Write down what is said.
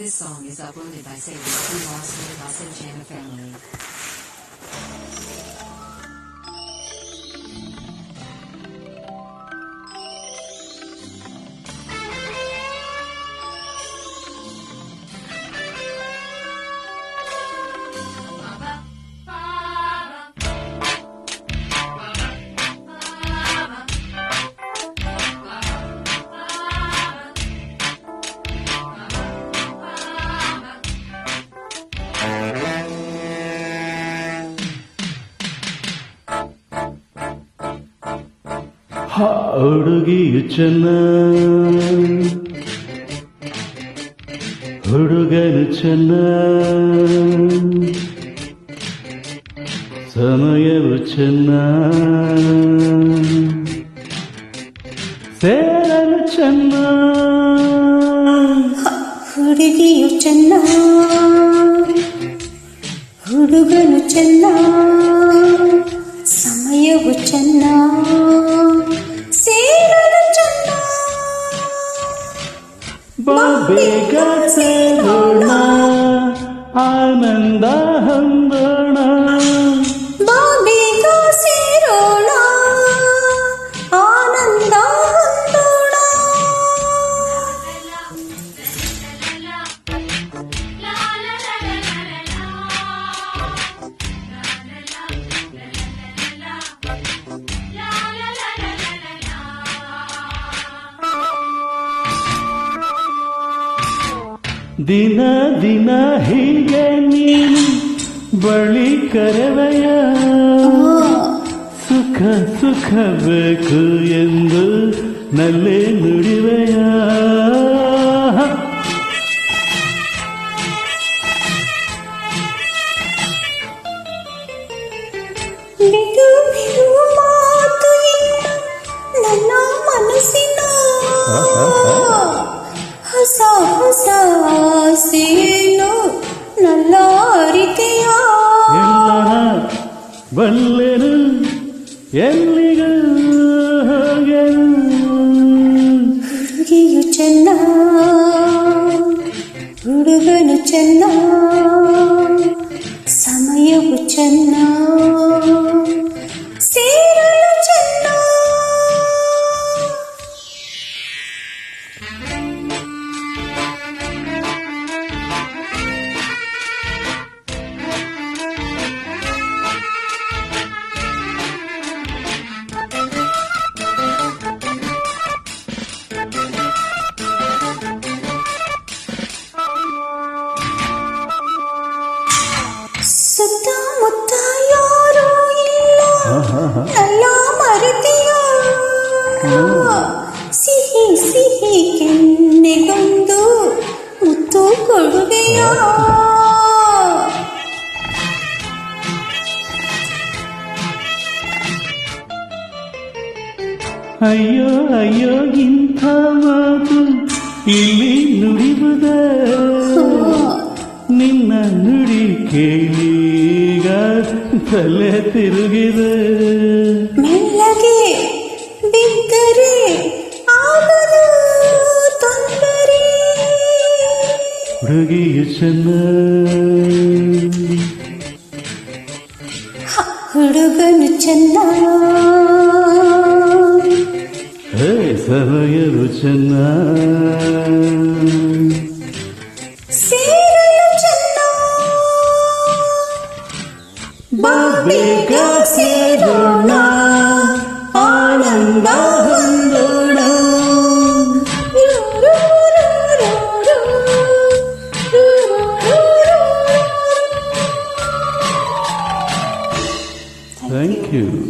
This song is uploaded by Sadie from Los Vegas and Jana family. ಹುಡುಗಿಯು ಚೆನ್ನ ಹುಡುಗನು ಚೆನ್ನ ಸಮಯವು ಚೆನ್ನ ಸೇರಲು ಚೆನ್ನ ಹುಡುಗಿಯು ಚೆನ್ನ ಹುಡುಗನು ಚೆನ್ನ ಸಮಯವು ಚೆನ್ನ Pabigat sa luna, almendahang berlalu. ದಿನ ದಿನ ಹೀಗೆ ನೀನು ಬಳಿ ಕರೆವೆಯ ಸುಖ ಸುಖ ಬೇಕು ಎಂದು ನಲ್ಲೇ ஆசை இன்னும் நல்லா அறிக்கையா? வல்லெனு எல்லிகள் சென்னா ಅಯ್ಯೋ ಅಯ್ಯೋ ಇಂಥ ಮಾತು ಇಲ್ಲಿ ನುಡಿಬುದ ನಿನ್ನ ನುಡಿ ಕೇಳೀಗ ತಲೆ ತಿರುಗಿದೆ. ಮೆಲ್ಲಗೆ ಬಿದ್ದರೆ ತೊಂದರೆ. ಹುಡುಗಿಯು ಚೆನ್ನ ಹುಡುಗನು ಚೆನ್ನ. ಹೇ ಸಮಯವು ಚೆನ್ನ ಸೇರಲು ಚೆನ್ನ